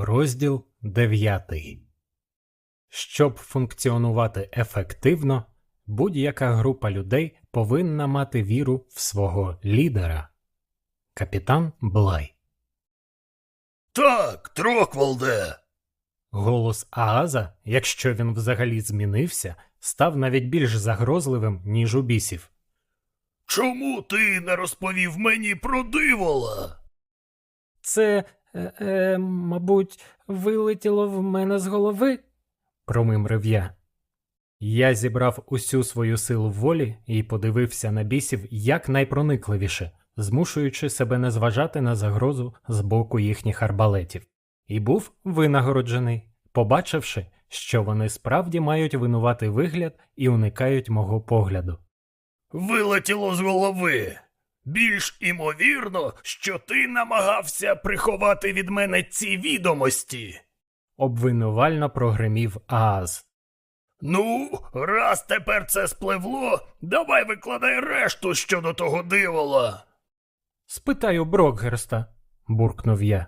Розділ 9. Щоб функціонувати ефективно, будь-яка група людей повинна мати віру в свого лідера. Капітан Блай. Так, Троквалде. Голос Ааза, якщо він взагалі змінився, став навіть більш загрозливим, ніж у бісів. Чому ти не розповів мені про дивола? Це, е, е, мабуть, вилетіло в мене з голови, промимрив я. Я зібрав усю свою силу волі і подивився на бісів якнайпроникливіше, змушуючи себе не зважати на загрозу з боку їхніх арбалетів, і був винагороджений, побачивши, що вони справді мають винуватий вигляд і уникають мого погляду. Вилетіло з голови. Більш імовірно, що ти намагався приховати від мене ці відомості. Обвинувально прогримів Ааз. Ну, раз тепер це спливло, давай викладай решту щодо того дивола. Спитаю Брокгерста, буркнув я.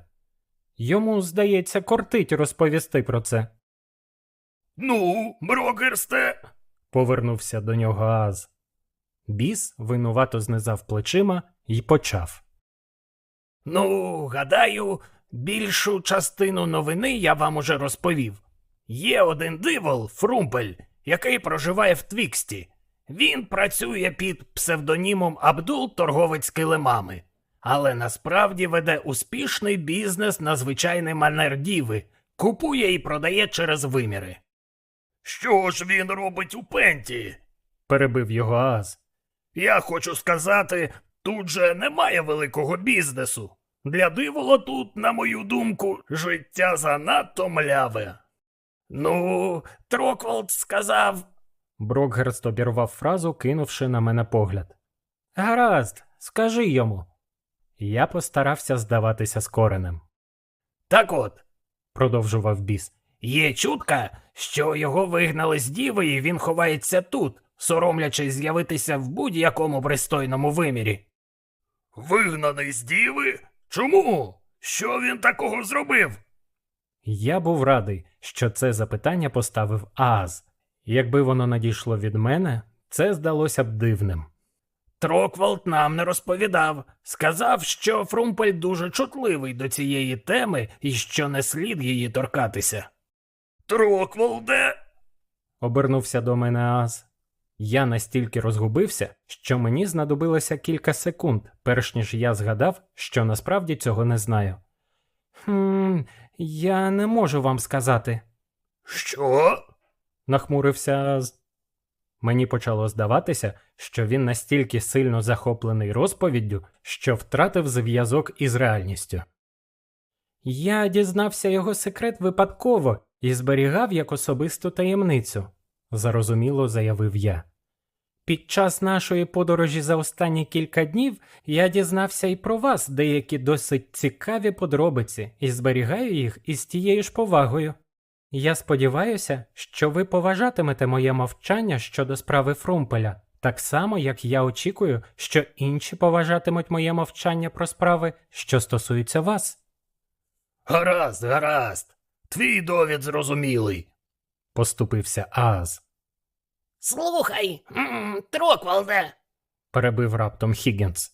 Йому, здається, кортить розповісти про це. Ну, Брокерсте. Повернувся до нього Ааз. Біс винувато знизав плечима і почав. Ну, гадаю, більшу частину новини я вам уже розповів. Є один дивол, Фрумпель, який проживає в Твіксті. Він працює під псевдонімом Абдул торговець килимами, але насправді веде успішний бізнес на звичайний манер діви, купує і продає через виміри. Що ж він робить у пенті? Перебив його Ааз. Я хочу сказати, тут же немає великого бізнесу. Для дивола тут, на мою думку, життя занадто мляве. Ну, Троквалд сказав. Брокгерст обірвав фразу, кинувши на мене погляд. Гаразд, скажи йому. Я постарався здаватися скореним, Так от, продовжував біс. є чутка, що його вигнали з діви, і він ховається тут, соромлячись з'явитися в будь-якому пристойному вимірі. Вигнаний з діви? Чому? Що він такого зробив? Я був радий, що це запитання поставив Ааз. Якби воно надійшло від мене, це здалося б дивним. Троквалд нам не розповідав. Сказав, що Фрумпель дуже чутливий до цієї теми і що не слід її торкатися. Троквалде. Обернувся до мене Ааз. Я настільки розгубився, що мені знадобилося кілька секунд, перш ніж я згадав, що насправді цього не знаю. Хм, я не можу вам сказати, Що? нахмурився Мені почало здаватися, що він настільки сильно захоплений розповіддю, що втратив зв'язок із реальністю. Я дізнався його секрет випадково і зберігав як особисту таємницю, зарозуміло заявив я. Під час нашої подорожі за останні кілька днів я дізнався і про вас деякі досить цікаві подробиці і зберігаю їх із тією ж повагою. Я сподіваюся, що ви поважатимете моє мовчання щодо справи Фрумпеля, так само як я очікую, що інші поважатимуть моє мовчання про справи, що стосуються вас. Гаразд, гаразд. Твій довід зрозумілий. Поступився Ааз. Слухай, Троквалде, Перебив раптом Хіггінс.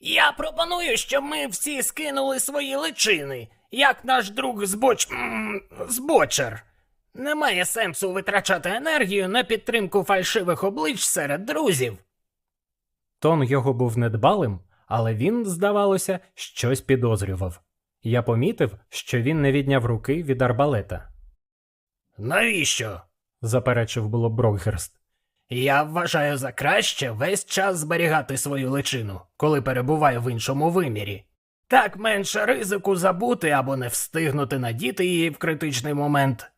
я пропоную, щоб ми всі скинули свої личини, як наш друг збоч... збочер. Немає сенсу витрачати енергію на підтримку фальшивих облич серед друзів. Тон його був недбалим, але він, здавалося, щось підозрював. Я помітив, що він не відняв руки від арбалета, Навіщо? заперечив було Брокгерст. Я вважаю за краще весь час зберігати свою личину, коли перебуваю в іншому вимірі. Так менше ризику забути або не встигнути надіти її в критичний момент.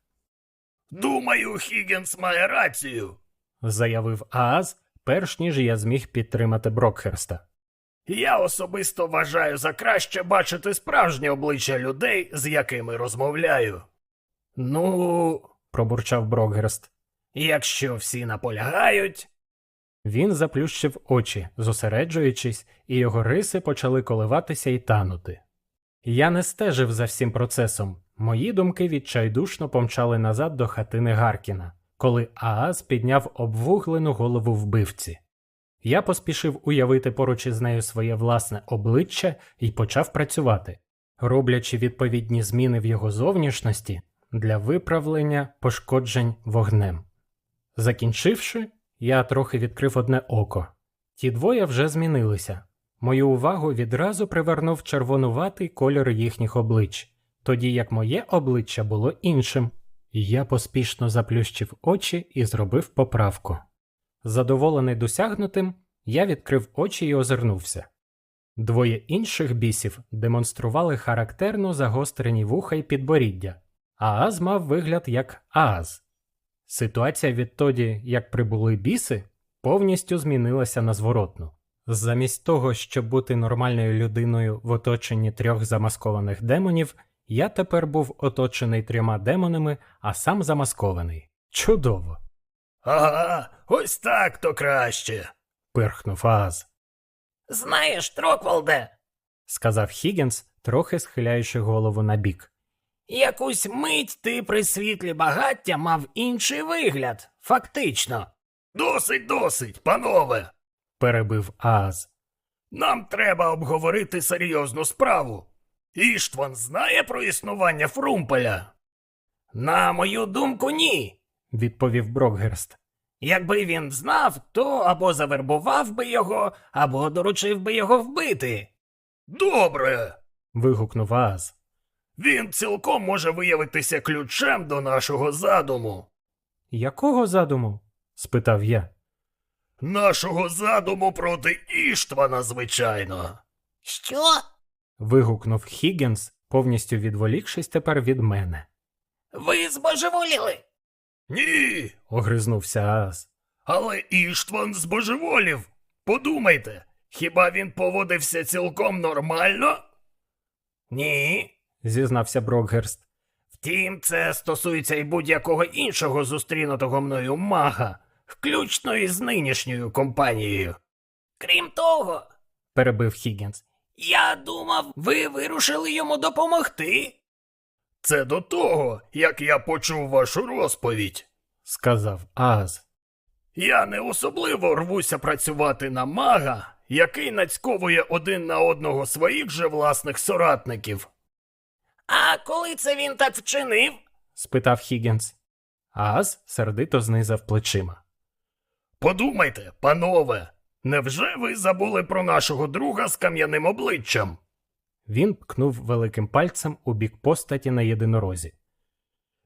Думаю, Хіггінс має рацію. заявив Ааз, перш ніж я зміг підтримати Брокхерста. Я особисто вважаю за краще бачити справжнє обличчя людей, з якими розмовляю. Ну, пробурчав Брокгерст. якщо всі наполягають. Він заплющив очі, зосереджуючись, і його риси почали коливатися і танути. Я не стежив за всім процесом, Мої думки відчайдушно помчали назад до хатини Гаркіна, коли Ааз підняв обвуглену голову вбивці. Я поспішив уявити поруч із нею своє власне обличчя і почав працювати, роблячи відповідні зміни в його зовнішності для виправлення пошкоджень вогнем. Закінчивши, я трохи відкрив одне око. Ті двоє вже змінилися. Мою увагу відразу привернув червонуватий кольор їхніх облич, тоді як моє обличчя було іншим, я поспішно заплющив очі і зробив поправку. Задоволений досягнутим, я відкрив очі і озирнувся. Двоє інших бісів демонстрували характерно загострені вуха й підборіддя, Ааз мав вигляд як Ааз. Ситуація відтоді, як прибули біси, повністю змінилася на зворотну. Замість того, щоб бути нормальною людиною в оточенні трьох замаскованих демонів, я тепер був оточений трьома демонами, а сам замаскований. Чудово! Ага, ось так то краще. пирхнув Ааз. Знаєш, Троквалде, сказав Хіггінс, трохи схиляючи голову на бік. Якусь мить ти при світлі багаття мав інший вигляд, фактично. Досить, досить, панове. Перебив Ааз. Нам треба обговорити серйозну справу. Іштван знає про існування Фрумпеля? На мою думку, ні. відповів Брокгерст. Якби він знав, то або завербував би його, або доручив би його вбити. Добре. вигукнув Ааз. Він цілком може виявитися ключем до нашого задуму. Якого задуму? спитав я. Нашого задуму проти Іштвана, звичайно. Що? вигукнув Хіггінс, повністю відволікшись тепер від мене. Ви збожеволіли? Ні, Огризнувся Ааз. але Іштван збожеволів. Подумайте, хіба він поводився цілком нормально? Ні. Зізнався Брокгерст. Втім, це стосується і будь-якого іншого зустрінутого мною мага, включно із нинішньою компанією. Крім того, перебив Хіггінс. я думав, ви вирушили йому допомогти. Це до того, як я почув вашу розповідь. сказав Ааз. Я не особливо рвуся працювати на мага, який нацьковує один на одного своїх же власних соратників. А коли це він так вчинив? спитав Хіггінс. Ааз сердито знизав плечима. Подумайте, панове, невже ви забули про нашого друга з кам'яним обличчям? Він ткнув великим пальцем у бік постаті на єдинорозі.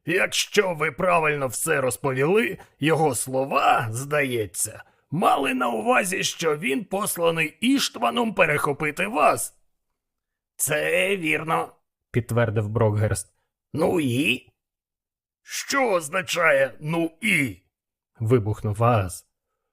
Якщо ви правильно все розповіли, його слова, здається, мали на увазі, що він посланий Іштваном перехопити вас. Це вірно. Підтвердив Брокгерст. Ну і? Що означає ну і? Вибухнув Ааз.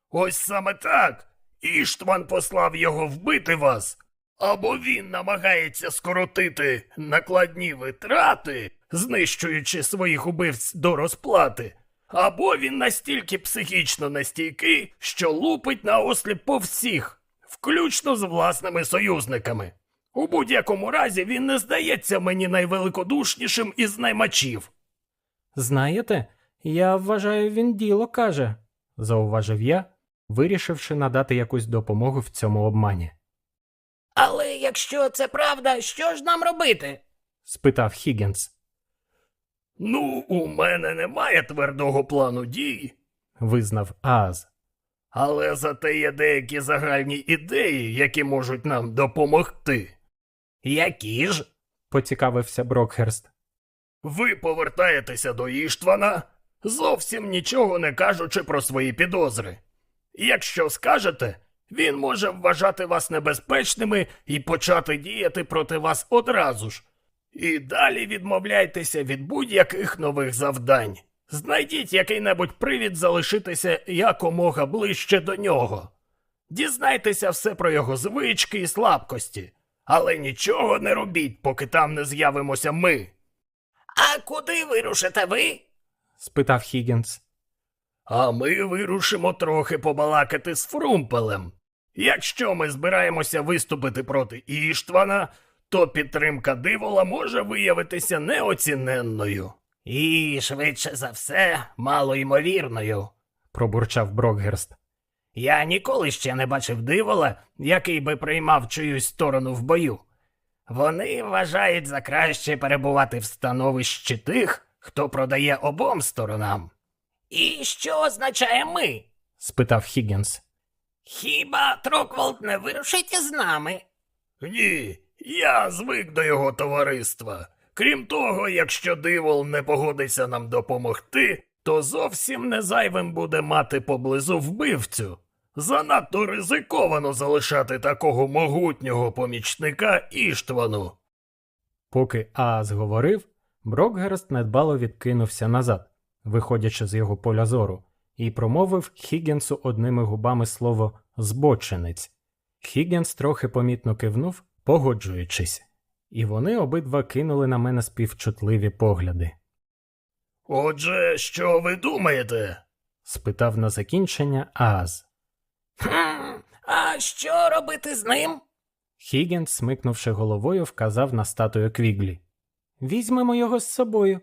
Ось саме так. Іштван послав його вбити вас. Або він намагається скоротити накладні витрати, знищуючи своїх убивць до розплати, або він настільки психічно нестійкий, що лупить на осліп по всіх, включно з власними союзниками. У будь-якому разі він не здається мені найвеликодушнішим із наймачів. Знаєте, я вважаю, він діло каже, зауважив я, вирішивши надати якусь допомогу в цьому обмані. Але якщо це правда, що ж нам робити? спитав Хіггінс. Ну, у мене немає твердого плану дій, Визнав Ааз. Але зате є деякі загальні ідеї, які можуть нам допомогти. Які ж? поцікавився Брокхерст. Ви повертаєтеся до Іштвана, зовсім нічого не кажучи про свої підозри. Якщо скажете, він може вважати вас небезпечними і почати діяти проти вас одразу ж. І далі відмовляйтеся від будь-яких нових завдань. Знайдіть який-небудь привід залишитися якомога ближче до нього. Дізнайтеся все про його звички і слабкості, але нічого не робіть, поки там не з'явимося ми. А куди вирушите ви? спитав Хіггінс. А ми вирушимо трохи побалакати з Фрумпелем. Якщо ми збираємося виступити проти Іштвана, то підтримка дивола може виявитися неоціненною. І швидше за все, малоймовірною. пробурчав Брокгерст. Я ніколи ще не бачив дивола, який би приймав чиюсь сторону в бою. Вони вважають за краще перебувати в становищі тих, хто продає обом сторонам. І що означає ми? спитав Хіггінс. Хіба Трокволд не вирушить із нами? Ні, я звик до його товариства. Крім того, якщо дивол не погодиться нам допомогти, то зовсім не зайвим буде мати поблизу вбивцю. Занадто ризиковано залишати такого могутнього помічника Іштвану. Поки Ааз говорив, Брокгерст недбало відкинувся назад, виходячи з його поля зору, і промовив Хіггінсу одними губами слово збочинець. Хіггінс трохи помітно кивнув, погоджуючись, і вони обидва кинули на мене співчутливі погляди. Отже, що ви думаєте? спитав на закінчення Ааз. Хм, а що робити з ним? Хіггінс, смикнувши головою, вказав на статую Квіглі. Візьмемо його з собою,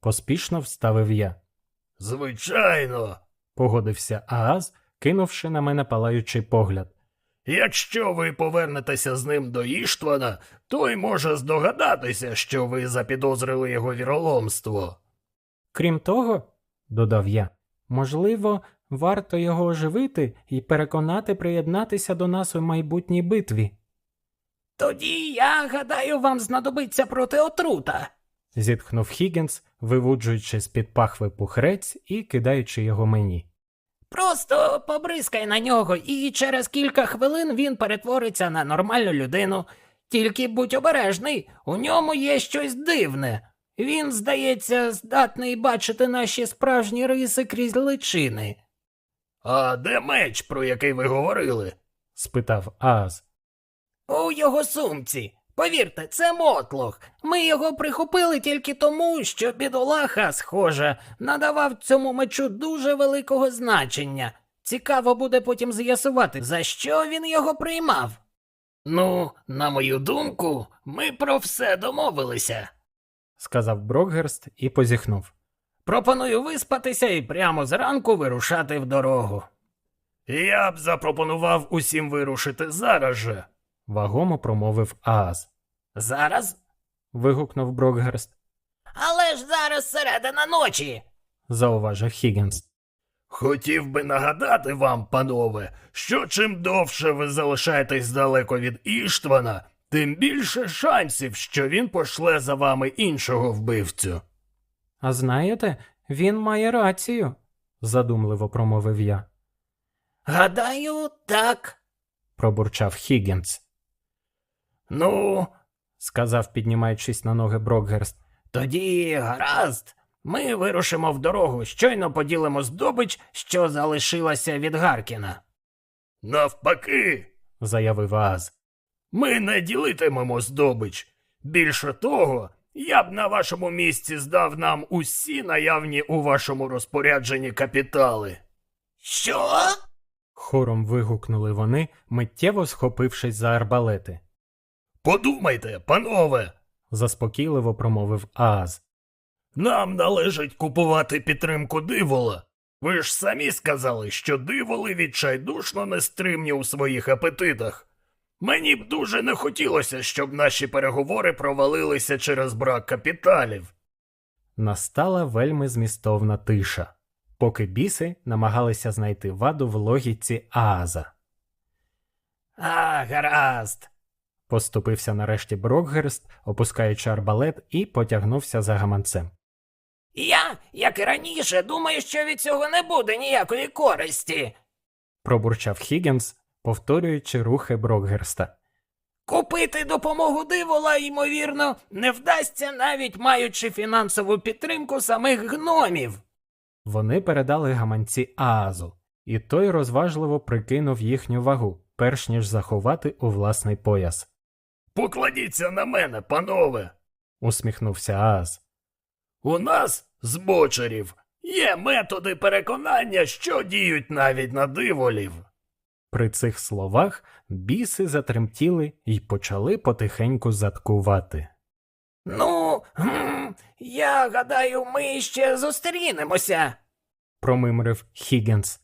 поспішно вставив я. Звичайно. Погодився Ааз, кинувши на мене палаючий погляд. Якщо ви повернетеся з ним до Іштвана, той може здогадатися, що ви запідозрили його віроломство. Крім того, додав я, можливо, варто його оживити і переконати приєднатися до нас у майбутній битві. Тоді я гадаю, вам знадобиться проти отрута. зітхнув Хіггінс, вивуджуючи з-під пахви пухрець і кидаючи його мені. Просто побризкай на нього, і через кілька хвилин він перетвориться на нормальну людину. Тільки будь обережний, у ньому є щось дивне. Він, здається, здатний бачити наші справжні риси крізь личини. А де меч, про який ви говорили? спитав Ааз. У його сумці. Повірте, це мотлох. Ми його прихопили тільки тому, що бідолаха, схоже, надавав цьому мечу дуже великого значення. Цікаво буде потім з'ясувати, за що він його приймав. Ну, на мою думку, ми про все домовилися. сказав Брокгерст і позіхнув. Пропоную виспатися і прямо зранку вирушати в дорогу. Я б запропонував усім вирушити зараз же. Вагомо промовив Ааз. Зараз? Вигукнув Брокгерст, Але ж зараз середина ночі. зауважив Хіггінс. Хотів би нагадати вам, панове, що чим довше ви залишаєтесь далеко від Іштвана, тим більше шансів, що він пошле за вами іншого вбивцю. А знаєте, він має рацію, задумливо промовив я, Гадаю, так. пробурчав Хіггінс. Ну, сказав, піднімаючись на ноги Брокгерст. Тоді гаразд. Ми вирушимо в дорогу, щойно поділимо здобич, що залишилася від Гаркіна. навпаки, заявив Ааз. ми не ділитимемо здобич. Більше того, я б на вашому місці здав нам усі наявні у вашому розпорядженні капітали. Що? Хором вигукнули вони, миттєво схопившись за арбалети. Подумайте, панове, Заспокійливо промовив Ааз. нам належить купувати підтримку дивола. Ви ж самі сказали, що диволи відчайдушно нестримні у своїх апетитах. Мені б дуже не хотілося, щоб наші переговори провалилися через брак капіталів. Настала вельми змістовна тиша, поки біси намагалися знайти ваду в логіці Ааза. А, гаразд. Поступився нарешті Брокгерст, опускаючи арбалет, і потягнувся за гаманцем. Я, як і раніше, думаю, що від цього не буде ніякої користі. Пробурчав Хіггінс, повторюючи рухи Брокгерста. Купити допомогу дивола, ймовірно, не вдасться, навіть маючи фінансову підтримку самих гномів. Вони передали гаманці Аазу, і той розважливо прикинув їхню вагу, перш ніж заховати у власний пояс. Покладіться на мене, панове. Усміхнувся Ааз. У нас, збочерів, є методи переконання, що діють навіть на диволів. При цих словах біси затремтіли і почали потихеньку заткувати. Ну, гм, я гадаю, ми ще зустрінемося. Промимрив Хіггенс,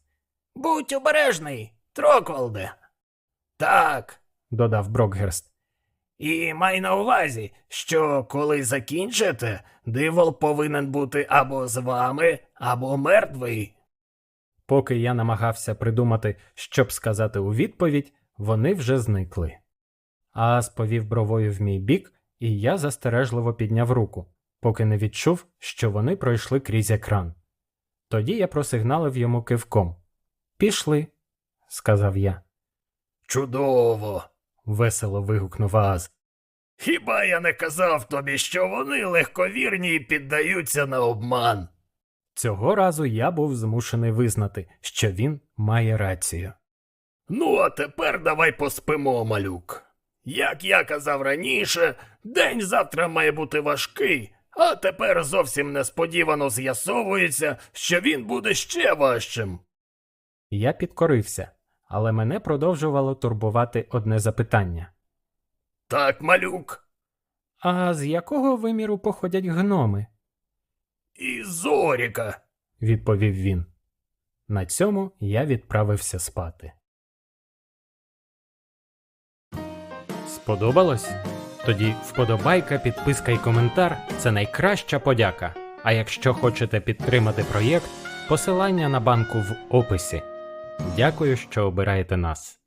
Будь обережний, Троквалде. Так, додав Брокгерст. І май на увазі, що коли закінчите, дивол повинен бути або з вами, або мертвий. Поки я намагався придумати, щоб сказати у відповідь, вони вже зникли. Ааз повів бровою в мій бік, і я застережливо підняв руку, поки не відчув, що вони пройшли крізь екран. Тоді я просигналив йому кивком. Пішли, сказав я. Чудово. Весело вигукнув Ааз. Хіба я не казав тобі, що вони легковірні і піддаються на обман? Цього разу я був змушений визнати, що він має рацію. Ну, а тепер давай поспимо, малюк. Як я казав раніше, день завтра має бути важкий, а тепер зовсім несподівано з'ясовується, що він буде ще важчим. Я підкорився, але мене продовжувало турбувати одне запитання. Так, малюк, А з якого виміру походять гноми? І Зоріка. відповів він. На цьому я відправився спати. Сподобалось? Тоді вподобайка, підписка і коментар це найкраща подяка. А якщо хочете підтримати проєкт, посилання на банку в описі. Дякую, що обираєте нас.